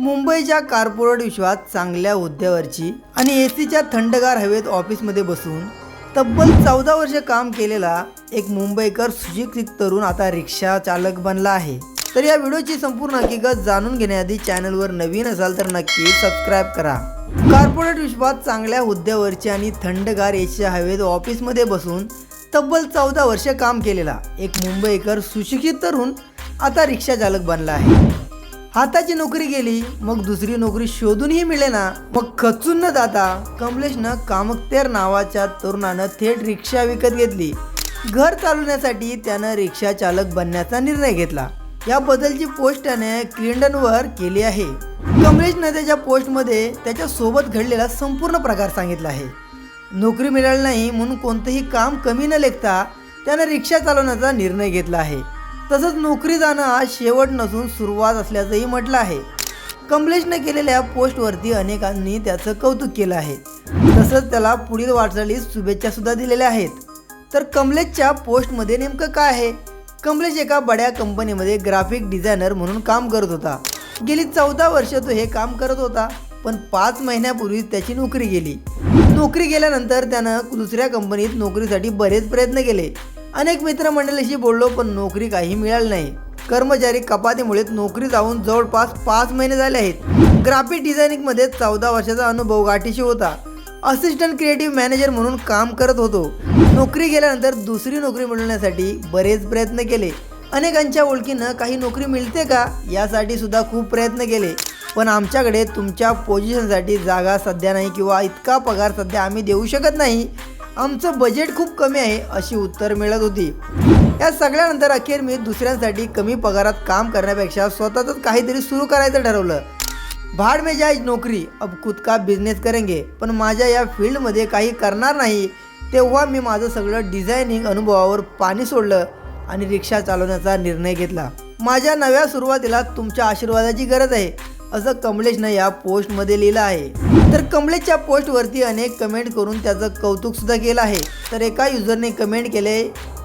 मुंबईच्या कार्पोरेट विश्वात चांगल्या हुद्द्यावरची आणि ए सीच्या थंडगार हवेत ऑफिसमध्ये बसून तब्बल चौदा वर्ष काम केलेला एक मुंबईकर सुशिक्षित तरुण आता रिक्षा चालक बनला आहे. तर या व्हिडिओची संपूर्ण हकीकत जाणून घेण्याआधी चॅनलवर नवीन असाल तर नक्की सबस्क्राईब करा. कार्पोरेट विश्वात चांगल्या हुद्द्यावरची आणि थंडगार एसीच्या हवेत ऑफिसमध्ये बसून तब्बल चौदा वर्ष काम केलेला एक मुंबईकर सुशिक्षित तरुण आता रिक्षा चालक बनला आहे. हाताची नोकरी गेली मग दुसरी नोकरी शोधूनही मिळेना. मग खचून न जाता कमलेशनं कामकतेर नावाच्या तरुणानं थेट रिक्षा विकत घेतली. घर चालवण्यासाठी त्यानं रिक्षा चालक बनण्याचा निर्णय घेतला. याबद्दलची पोस्ट त्याने क्लिंडनवर केली आहे. कमलेशनं त्याच्या पोस्टमध्ये त्याच्या सोबत घडलेला संपूर्ण प्रकार सांगितला आहे. नोकरी मिळाली नाही म्हणून कोणतंही काम कमी न लेखता त्यानं रिक्षा चालवण्याचा निर्णय घेतला आहे. तसंच नोकरी जाणं हा शेवट नसून सुरुवात असल्याचंही म्हटलं आहे. कमलेशनं केलेल्या पोस्टवरती अनेकांनी त्याचं कौतुक केलं आहे. तसंच त्याला पुढील वाटचालीस शुभेच्छा सुद्धा दिलेल्या आहेत. तर कमलेशच्या पोस्टमध्ये नेमकं काय आहे? कमलेश एका बड्या कंपनीमध्ये ग्राफिक डिझायनर म्हणून काम करत होता. गेली चौदा वर्ष तो हे काम करत होता पण पाच महिन्यापूर्वी त्याची नोकरी गेली. नोकरी गेल्यानंतर त्यानं दुसऱ्या कंपनीत नोकरीसाठी बरेच प्रयत्न केले. अनेक मित्रमंडळीशी बोललो पण नोकरी काही मिळाली नाही. कर्मचारी कपातीमुळे नोकरी जाऊन जवळपास पाच महिने झाले आहेत. ग्राफिक डिझायनिंगमध्ये चौदा वर्षाचा अनुभव गाठीशी होता. असिस्टंट क्रिएटिव्ह मॅनेजर म्हणून काम करत होतो. नोकरी गेल्यानंतर दुसरी नोकरी मिळवण्यासाठी बरेच प्रयत्न केले. अनेकांच्या ओळखीनं काही नोकरी मिळते का? यासाठी सुद्धा खूप प्रयत्न केले. पण आमच्याकडे तुमच्या पोझिशनसाठी जागा सध्या नाही किंवा इतका पगार सध्या आम्ही देऊ शकत नाही. आमचं बजेट खूप कमी आहे अशी उत्तर मिळत होती. या सगळ्यानंतर अखेर मी दुसऱ्यांसाठी कमी पगारात काम करण्यापेक्षा स्वतःच काहीतरी सुरू करायचं ठरवलं. भाड में जाय नोकरी अब खुद का बिझनेस करेंगे. पण माझ्या या फील्डमध्ये काही करणार नाही तेव्हा मी माझं सगळं डिझायनिंग अनुभवावर पाणी सोडलं आणि रिक्षा चालवण्याचा निर्णय घेतला. माझ्या नव्या सुरुवातीला तुमच्या आशीर्वादाची गरज आहे. असं कमलेशनं या पोस्टमध्ये लिहिलं आहे. तर कमलेशच्या पोस्टवरती अनेक कमेंट करून त्याचं कौतुक सुद्धा केलं आहे. तर एका युजरने कमेंट केले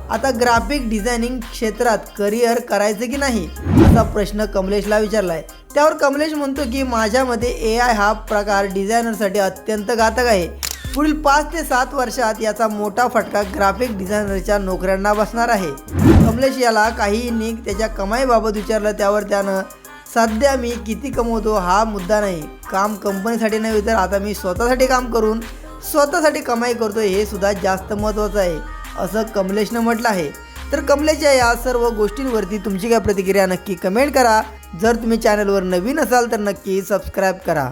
आता ग्राफिक डिझायनिंग क्षेत्रात करिअर करायचं की नाही? असा प्रश्न कमलेशला विचारलाय. त्यावर कमलेश म्हणतो की माझ्या मते ए आय हा प्रकार डिझायनरसाठी अत्यंत घातक आहे. पुढील पाच ते सात वर्षात याचा मोठा फटका ग्राफिक डिझायनरच्या नोकऱ्यांना बसणार आहे. कमलेश याला काहींनी त्याच्या कमाईबाबत विचारलं त्यावर त्यानं सध्या मी किती कमवतो हा मुद्दा नाही. काम कंपनीसाठी नव्हे तर आता मी स्वतःसाठी काम करून स्वतःसाठी कमाई करतो हे सुद्धा जास्त महत्त्वाचं आहे. असं कमलेशनं म्हटलं आहे. तर कमलेशच्या या सर्व गोष्टींवरती तुमची काय प्रतिक्रिया नक्की कमेंट करा. जर तुम्ही चॅनलवर नवीन असाल तर नक्की सबस्क्राईब करा.